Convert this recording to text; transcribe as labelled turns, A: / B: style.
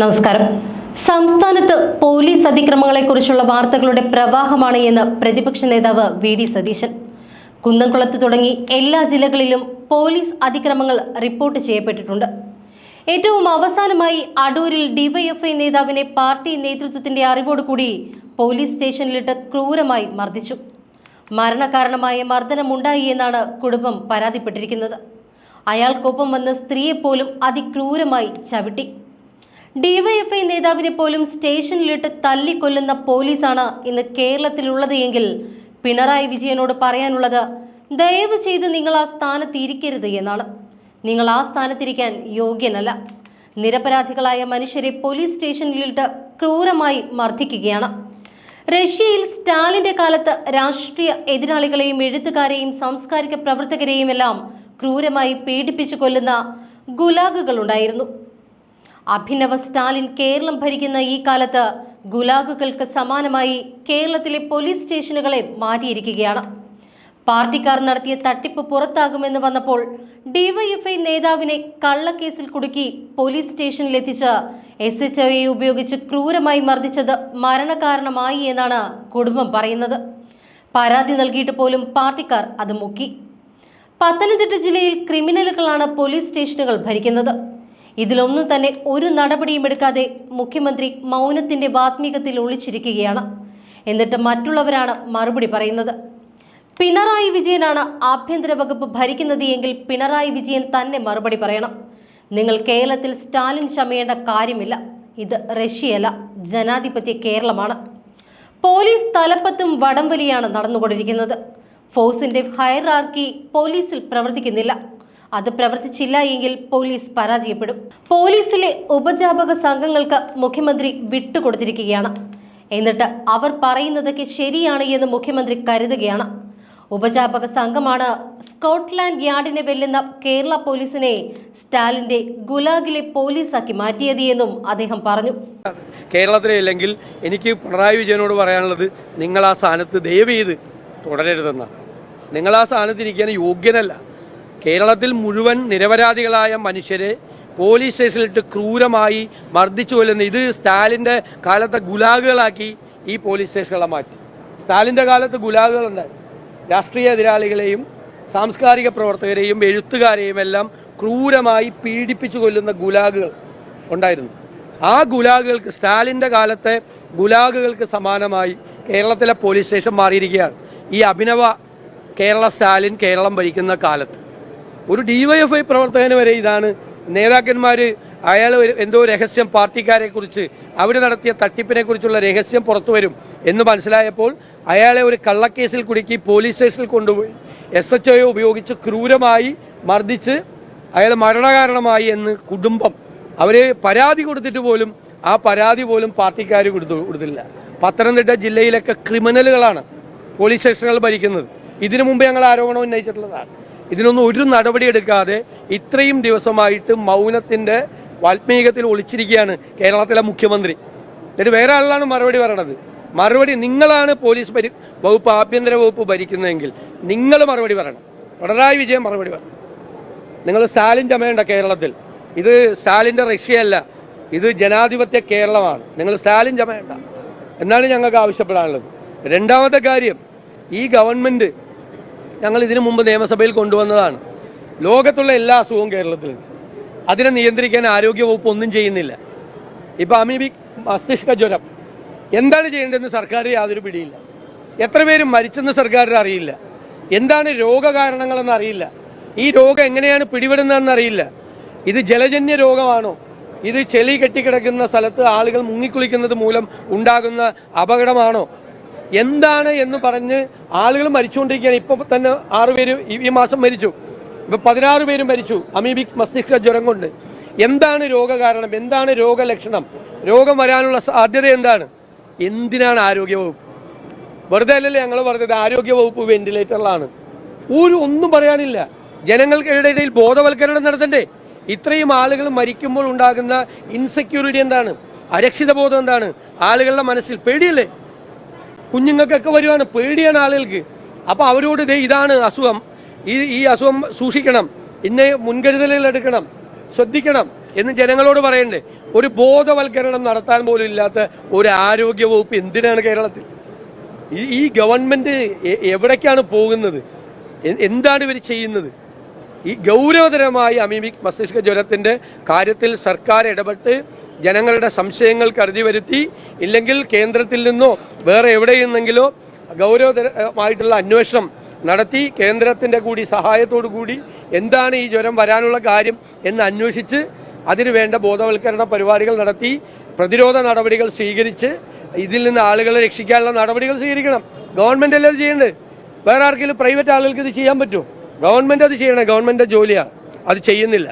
A: നമസ്കാരം. സംസ്ഥാനത്ത് പോലീസ് അതിക്രമങ്ങളെക്കുറിച്ചുള്ള വാർത്തകളുടെ പ്രവാഹമാണ് എന്ന് പ്രതിപക്ഷ നേതാവ് വി ഡി സതീശൻ. കുന്നംകുളത്ത് തുടങ്ങി എല്ലാ ജില്ലകളിലും പോലീസ് അതിക്രമങ്ങൾ റിപ്പോർട്ട് ചെയ്യപ്പെട്ടിട്ടുണ്ട്. ഏറ്റവും അവസാനമായി അടൂരിൽ ഡിവൈഎഫ്ഐ നേതാവിനെ പാർട്ടി നേതൃത്വത്തിന്റെ അറിവോടുകൂടി പോലീസ് സ്റ്റേഷനിലിട്ട് ക്രൂരമായി മർദ്ദിച്ചു. മരണകാരണമായ മർദ്ദനമുണ്ടായി എന്നാണ് കുടുംബം പരാതിപ്പെട്ടിരിക്കുന്നത്. അയാൾക്കൊപ്പം വന്ന സ്ത്രീയെപ്പോലും അതിക്രൂരമായി ചവിട്ടി. ഡിവൈഎഫ്ഐ നേതാവിനെ പോലും സ്റ്റേഷനിലിട്ട് തല്ലിക്കൊല്ലുന്ന പോലീസാണ് ഇന്ന് കേരളത്തിലുള്ളത് എങ്കിൽ പിണറായി വിജയനോട് പറയാനുള്ളത് ദയവ് ചെയ്ത് നിങ്ങൾ ആ സ്ഥാനത്ത് ഇരിക്കരുത് എന്നാണ്. നിങ്ങൾ ആ സ്ഥാനത്തിരിക്കാൻ യോഗ്യനല്ല. നിരപരാധികളായ മനുഷ്യരെ പോലീസ് സ്റ്റേഷനിലിട്ട് ക്രൂരമായി മർദ്ദിക്കുകയാണ്. റഷ്യയിൽ സ്റ്റാലിന്റെ കാലത്ത് രാഷ്ട്രീയ എതിരാളികളെയും എഴുത്തുകാരെയും സാംസ്കാരിക പ്രവർത്തകരെയും എല്ലാം ക്രൂരമായി പീഡിപ്പിച്ചു കൊല്ലുന്ന ഗുലാഗുകളുണ്ടായിരുന്നു. അഭിനവ സ്റ്റാലിൻ കേരളം ഭരിക്കുന്ന ഈ കാലത്ത് ഗുലാഗുകൾക്ക് സമാനമായി കേരളത്തിലെ പോലീസ് സ്റ്റേഷനുകളെ മാറ്റിയിരിക്കുകയാണ്. പാർട്ടിക്കാർ നടത്തിയ തട്ടിപ്പ് പുറത്താകുമെന്ന് വന്നപ്പോൾ ഡിവൈഎഫ്ഐ നേതാവിനെ കള്ളക്കേസിൽ കുടുക്കി പോലീസ് സ്റ്റേഷനിലെത്തിച്ച് എസ് എച്ച് ഒയെ ഉപയോഗിച്ച് ക്രൂരമായി മർദ്ദിച്ചത് മരണകാരണമായി എന്നാണ് കുടുംബം പറയുന്നത്. പരാതി നൽകിയിട്ട് പോലും പാർട്ടിക്കാർ അത് മുക്കി. പത്തനംതിട്ട ജില്ലയിൽ ക്രിമിനലുകളാണ് പോലീസ് സ്റ്റേഷനുകൾ ഭരിക്കുന്നത്. ഇതിലൊന്നും തന്നെ ഒരു നടപടിയും എടുക്കാതെ മുഖ്യമന്ത്രി മൗനത്തിന്റെ വാത്മീകത്തിൽ ഒളിച്ചിരിക്കുകയാണ്. എന്നിട്ട് മറ്റുള്ളവരാണ് മറുപടി പറയുന്നത്. പിണറായി വിജയനാണ് ആഭ്യന്തര വകുപ്പ് ഭരിക്കുന്നത് എങ്കിൽ പിണറായി വിജയൻ തന്നെ മറുപടി പറയണം. നിങ്ങൾ കേരളത്തിൽ സ്റ്റാലിൻ ക്ഷമയേണ്ട കാര്യമില്ല. ഇത് റഷ്യയല്ല ജനാധിപത്യ കേരളമാണ്. പോലീസ് തലപ്പത്തും വടംവലിയാണ് നടന്നുകൊണ്ടിരിക്കുന്നത്. ഫോഴ്സിന്റെ ഹയറാർക്കി പോലീസിൽ പ്രവർത്തിക്കുന്നില്ല. അത് പ്രവർത്തിച്ചില്ല എങ്കിൽ പോലീസ് പരാജയപ്പെടും. പോലീസിലെ ഉപജാപക സംഘങ്ങൾക്ക് മുഖ്യമന്ത്രി വിട്ടുകൊടുത്തിരിക്കുകയാണ്. എന്നിട്ട് അവർ പറയുന്നതൊക്കെ ശരിയാണ് എന്ന് മുഖ്യമന്ത്രി കരുതുകയാണ്. ഉപജാപക സംഘമാണ് സ്കോട്ട്ലാൻഡ് യാർഡിനെ വെല്ലുന്ന കേരള പോലീസിനെ സ്റ്റാലിന്റെ ഗുലാഗിലെ പോലീസാക്കി മാറ്റിയത് എന്നും അദ്ദേഹം പറഞ്ഞു.
B: കേരളത്തിലെ ഇല്ലെങ്കിൽ എനിക്ക് പിണറായി വിജയനോട് പറയാനുള്ളത് നിങ്ങൾ ആ സ്ഥാനത്ത് ദയവ് ചെയ്ത് തുടരരുതെന്നാണ്. നിങ്ങൾ ആ സ്ഥാനത്ത് ഇരിക്കാൻ യോഗ്യനല്ല. കേരളത്തിൽ മുഴുവൻ നിരപരാധികളായ മനുഷ്യരെ പോലീസ് സ്റ്റേഷനിലിട്ട് ക്രൂരമായി മർദ്ദിച്ചു കൊല്ലുന്ന ഇത് സ്റ്റാലിന്റെ കാലത്തെ ഗുലാഗുകളാക്കി ഈ പോലീസ് സ്റ്റേഷനുകളെ മാറ്റി. സ്റ്റാലിന്റെ കാലത്ത് ഗുലാഗുകളുണ്ടായി രാഷ്ട്രീയ എതിരാളികളെയും സാംസ്കാരിക പ്രവർത്തകരെയും എഴുത്തുകാരെയും എല്ലാം ക്രൂരമായി പീഡിപ്പിച്ചു കൊല്ലുന്ന ഗുലാഗുകൾ ഉണ്ടായിരുന്നു. ആ ഗുലാഗുകൾക്ക് സ്റ്റാലിന്റെ കാലത്തെ ഗുലാഗുകൾക്ക് സമാനമായി കേരളത്തിലെ പോലീസ് സ്റ്റേഷൻ മാറിയിരിക്കുകയാണ്. ഈ അഭിനവ കേരള സ്റ്റാലിൻ കേരളം ഭരിക്കുന്ന കാലത്ത്. ഒരു ഡിവൈഎഫ്ഐ പ്രവർത്തകന് വരെ ഇതാണ്. നേതാക്കന്മാർ അയാൾ എന്തോ രഹസ്യം പാർട്ടിക്കാരെ കുറിച്ച് നടത്തിയ തട്ടിപ്പിനെ കുറിച്ചുള്ള രഹസ്യം പുറത്തു വരും എന്ന് മനസ്സിലായപ്പോൾ അയാളെ ഒരു കള്ളക്കേസിൽ കുടുക്കി പോലീസ് സ്റ്റേഷനിൽ കൊണ്ടുപോയി. എസ് എച്ച് ഒ ഉപയോഗിച്ച് ക്രൂരമായി മർദ്ദിച്ച് അയാൾ മരണകാരണമായി എന്ന് കുടുംബം അവരെ പരാതി കൊടുത്തിട്ട് പോലും ആ പരാതി പോലും പാർട്ടിക്കാർ കൊടുത്തു കൊടുത്തില്ല. പത്തനംതിട്ട ജില്ലയിലൊക്കെ ക്രിമിനലുകളാണ് പോലീസ് സ്റ്റേഷനുകൾ ഭരിക്കുന്നത്. ഇതിനു മുമ്പ് ഞങ്ങൾ ആരോപണം ഉന്നയിച്ചിട്ടുള്ളതാണ്. ഇതിനൊന്നും ഒരു നടപടി എടുക്കാതെ ഇത്രയും ദിവസമായിട്ട് മൗനത്തിന്റെ വാൽമീകത്തിൽ ഒളിച്ചിരിക്കുകയാണ് കേരളത്തിലെ മുഖ്യമന്ത്രി. എന്നിട്ട് വേറെ ആളാണ് മറുപടി പറയണത്? മറുപടി നിങ്ങളാണ് പോലീസ് ഭരി- വകുപ്പ് ആഭ്യന്തര വകുപ്പ് ഭരിക്കുന്നതെങ്കിൽ നിങ്ങൾ മറുപടി പറയണം. പിണറായി വിജയൻ മറുപടി പറയണം നിങ്ങൾ സ്റ്റാലിൻ ചമയേണ്ട കേരളത്തിൽ. ഇത് സ്റ്റാലിന്റെ റഷ്യയല്ല. ഇത് ജനാധിപത്യ കേരളമാണ്. നിങ്ങൾ സ്റ്റാലിൻ ചമയേണ്ട. എന്നാണ് ഞങ്ങൾക്ക് ആവശ്യപ്പെടാനുള്ളത്. രണ്ടാമത്തെ കാര്യം ഈ ഗവൺമെന്റ് ഞങ്ങൾ ഇതിനു മുമ്പ് നിയമസഭയിൽ കൊണ്ടുവന്നതാണ്. ലോകത്തുള്ള എല്ലാ അസുഖവും കേരളത്തിലുണ്ട്. അതിനെ നിയന്ത്രിക്കാൻ ആരോഗ്യവകുപ്പ് ഒന്നും ചെയ്യുന്നില്ല. ഇപ്പൊ അമീബിക് മസ്തിഷ്ക ജ്വരം. എന്താണ് ചെയ്യേണ്ടതെന്ന് സർക്കാർ യാതൊരു പിടിയില്ല. എത്ര പേര് മരിച്ചെന്ന് സർക്കാരിന് അറിയില്ല. എന്താണ് രോഗകാരണങ്ങളെന്ന് അറിയില്ല. ഈ രോഗം എങ്ങനെയാണ് പിടിപെടുന്നതെന്ന് അറിയില്ല. ഇത് ജലജന്യ രോഗമാണോ? ഇത് ചെളി കെട്ടിക്കിടക്കുന്ന സ്ഥലത്ത് ആളുകൾ മുങ്ങിക്കുളിക്കുന്നത് മൂലം ഉണ്ടാകുന്ന അപകടമാണോ? എന്താണ് എന്ന് പറഞ്ഞ് ആളുകൾ മരിച്ചുകൊണ്ടിരിക്കുകയാണ്. ഇപ്പൊ തന്നെ ആറുപേര് ഈ- മാസം മരിച്ചു. ഇപ്പൊ പതിനാറ് പേര് മരിച്ചു. അമീബിക് മസ്തിഷ്ക ജ്വരം കൊണ്ട്. എന്താണ് രോഗകാരണം? എന്താണ് രോഗലക്ഷണം? രോഗം വരാനുള്ള സാധ്യത എന്താണ്? എന്തിനാണ് ആരോഗ്യവകുപ്പ്? വെറുതെ അല്ലല്ലേ ഞങ്ങൾ പറഞ്ഞത്? ആരോഗ്യവകുപ്പ് വെന്റിലേറ്ററിലാണ്. ഒരു ഒന്നും പറയാനില്ല. ജനങ്ങൾക്കിടയിൽ ബോധവൽക്കരണം നടത്തണ്ടേ. ഇത്രയും ആളുകൾ മരിക്കുമ്പോൾ ഉണ്ടാകുന്ന ഇൻസെക്യൂരിറ്റി എന്താണ്? അരക്ഷിത ബോധം എന്താണ്? ആളുകളുടെ മനസ്സിൽ പേടിയല്ലേ? കുഞ്ഞുങ്ങൾക്കൊക്കെ വരുവാണ് പേടിയാണ് ആളുകൾക്ക്. അപ്പൊ അവരോട് ഇതേ ഇതാണ് അസുഖം. ഈ ഈ അസുഖം സൂക്ഷിക്കണം. ഇന്ന മുൻകരുതലുകൾ എടുക്കണം. ശ്രദ്ധിക്കണം എന്ന് ജനങ്ങളോട് പറയണ്ടേ. ഒരു ബോധവൽക്കരണം നടത്താൻ പോലും ഇല്ലാത്ത ഒരു ആരോഗ്യ വകുപ്പ് എന്തിനാണ് കേരളത്തിൽ? ഈ- ഈ ഗവൺമെന്റ് എവിടേക്കാണ് പോകുന്നത്? എന്താണ് ഇവർ ചെയ്യുന്നത്? ഈ ഗൗരവതരമായി അമീമിക് മസ്തിഷ്ക ജ്വരത്തിന്റെ കാര്യത്തിൽ സർക്കാർ ഇടപെട്ട് ജനങ്ങളുടെ സംശയങ്ങൾ കരുതി വരുത്തി ഇല്ലെങ്കിൽ കേന്ദ്രത്തിൽ നിന്നോ വേറെ എവിടെ നിന്നെങ്കിലോ ഗൗരവമായിട്ടുള്ള അന്വേഷണം നടത്തി കേന്ദ്രത്തിന്റെ കൂടി സഹായത്തോടു കൂടി എന്താണ് ഈ ജ്വരം വരാനുള്ള കാര്യം എന്ന് അന്വേഷിച്ച് അതിനു വേണ്ട ബോധവൽക്കരണ പരിപാടികൾ നടത്തി പ്രതിരോധ നടപടികൾ സ്വീകരിച്ച് ഇതിൽ നിന്ന് ആളുകളെ രക്ഷിക്കാനുള്ള നടപടികൾ സ്വീകരിക്കണം. ഗവൺമെന്റ് അല്ലേ അത് ചെയ്യേണ്ടത്? വേറെ ആർക്കെങ്കിലും പ്രൈവറ്റ് ആളുകൾക്ക് ഇത് ചെയ്യാൻ പറ്റുമോ? ഗവൺമെന്റ് അത് ചെയ്യണം ഗവൺമെന്റ് ജോലിയാണ് അത് ചെയ്യുന്നില്ല.